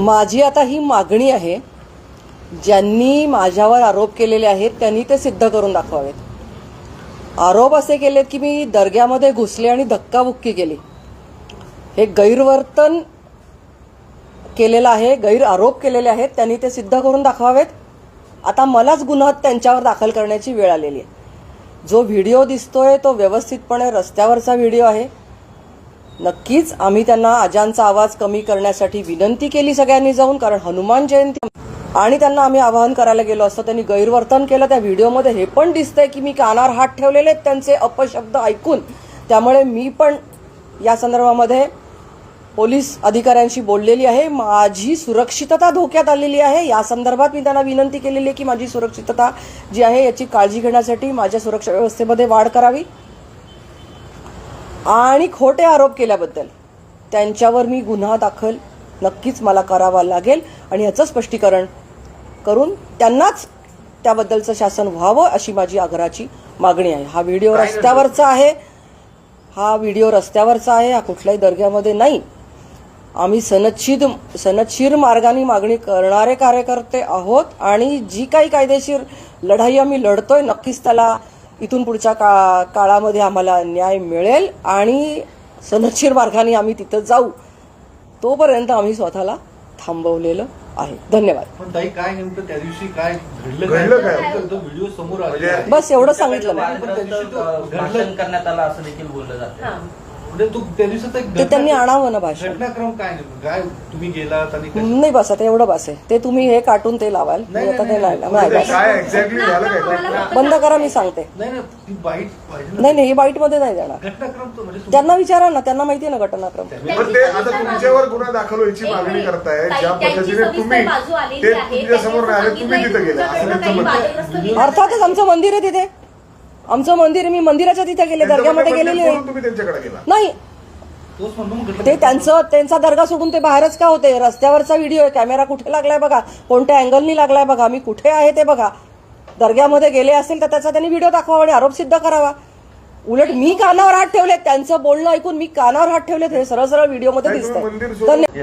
माझी आता ही मागणी आहे ज्यांनी माझ्यावर आरोप केलेले आहेत त्यांनी ते सिद्ध करून दाखवावेत. आरोप असे केलेत की मी दर्ग्यामध्ये घुसले आणि धक्काबुक्की केली. हे गैरवर्तन केलेलं आहे गैर आरोप केलेले आहेत त्यांनी ते सिद्ध करून दाखवावेत. आता मलाच गुन्हा त्यांच्यावर दाखल करण्याची वेळ आलेली आहे. जो व्हिडिओ दिसतोय तो व्यवस्थितपणे रस्त्यावरचा व्हिडिओ आहे. नक्कीच आम्ही त्यांना अजांचा आवाज कमी करण्यासाठी विनंती केली सगळ्यांनी जाऊन कारण हनुमान जयंती आणि त्यांना आम्ही आवाहन करायला गेलो असतो त्यांनी गैरवर्तन केलं त्या व्हिडिओमध्ये हे पण दिसतंय की मी कानावर हात ठेवलेले आहेत त्यांचे अपशब्द ऐकून. त्यामुळे मी पण या संदर्भामध्ये पोलीस अधिकाऱ्यांशी बोललेली आहे. माझी सुरक्षितता धोक्यात आलेली आहे. या संदर्भात मी त्यांना विनंती केलेली आहे की माझी सुरक्षितता जी आहे याची काळजी घेण्यासाठी माझ्या सुरक्षा व्यवस्थेमध्ये वाढ करावी. आणि खोटे आरोप केल्याबद्दल त्यांच्यावर मी गुन्हा दाखल नक्कीच मला करावा लागेल आणि याचं स्पष्टीकरण करून त्यांनाच त्याबद्दलचं शासन व्हावं अशी माझी आग्रहाची मागणी आहे. हा व्हिडिओ रस्त्यावरचा आहे. हा व्हिडिओ रस्त्यावरचा आहे. हा कुठल्याही दर्ग्यामध्ये नाही. आम्ही सनदशीर सनदशीर मार्गाने मागणी करणारे कार्यकर्ते आहोत आणि जी काही कायदेशीर लढाई आम्ही लढतोय नक्कीच त्याला इथून पुढच्या का काळामध्ये आम्हाला न्याय मिळेल आणि सनदशीर मार्गाने आम्ही तिथं जाऊ तोपर्यंत आम्ही स्वतःला थांबवलेलं आहे. धन्यवाद. काय नेमकं त्या दिवशी काय घडलं घडलं काय? तो व्हिडिओ समोर. बस एवढं सांगितलं करण्यात आलं असं देखील बोललं जातं. तू एक ते त्यांनी आणावं ना भाषण. घटनाक्रम काय नेमकं? काय तुम्ही गेलात आणि कशा- नाही बस आता एवढं बस आहे. ते तुम्ही हे काटून ते लावाल. मी नाही, आता ते नाही, म्हणजे बंद करा मी सांगते. नाही नाही ती बाईट पाहिजे ना. नाही नाही ही बाईटमध्ये नाही जाणार. म्हणजे त्यांना विचारा ना त्यांना माहिती आहे ना घटनाक्रम. तुमच्यावर गुन्हा दाखल व्हायची मागणी करताय. ज्या पद्धतीने तुम्ही समोर. अर्थातच आमचं मंदिर आहे तिथे. आमचं मंदिर मी मंदिराच्या तिथे गेले दर्ग्यामध्ये गेलेली नाही. ते त्यांचं त्यांचा दर्गा सोडून ते बाहेरच का होते? रस्त्यावरचा व्हिडिओ आहे कॅमेरा कुठे लागलाय बघा? कोणत्या अँगलनी लागलाय बघा? मी कुठे आहे ते बघा. दर्ग्यामध्ये गेले असेल तर त्याचा त्यांनी व्हिडिओ दाखवावा आणि आरोप सिद्ध करावा. उलट मी कानावर हात ठेवले त्यांचं बोलणं ऐकून मी कानावर हात ठेवलेत. हे सरळ सरळ व्हिडिओमध्ये नाही,